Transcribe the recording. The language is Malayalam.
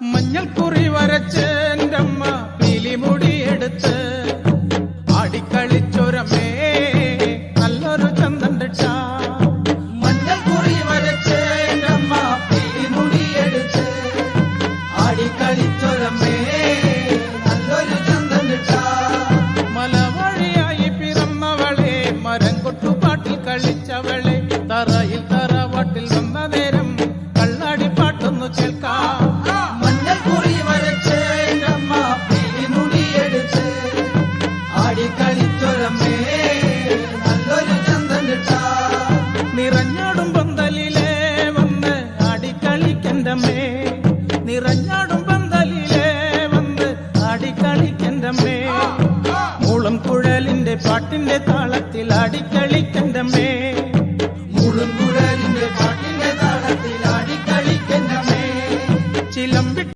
മഞ്ഞൾ കുറി വരച്ച് എന്റെ അമ്മ പീലിമുടി എടുത്ത് ആടിക്കളിച്ചൊരമേ നല്ലൊരു ചന്തം ടിട്ടാ മഞ്ഞൾ കുറി വരച്ച് എന്റെ അമ്മ പിടിമുടി എടുത്ത് ആടിക്കളിച്ചൊരമ്മേ നല്ലൊരു ചന്തം കിട്ടാ മലവഴിയായി പിറന്നവളെ മരം കൊട്ടുപാട്ടിൽ കളിച്ചവളെ തറയിൽ തറവാട്ടിൽ വന്ന നേരം കള്ളാടി പാട്ടൊന്നു കേൾക്കാം. നിറഞ്ഞാടും പന്തലിലേ വന്ന് അടിക്കളിക്കന്റെ മേ നിറഞ്ഞാടും പന്തലിലേ വന്ന് അടിക്കളിക്കന്റെ മേ മുളം കുഴലിന്റെ പാട്ടിന്റെ താളത്തിൽ അടിക്കളിക്കന്റെ മേ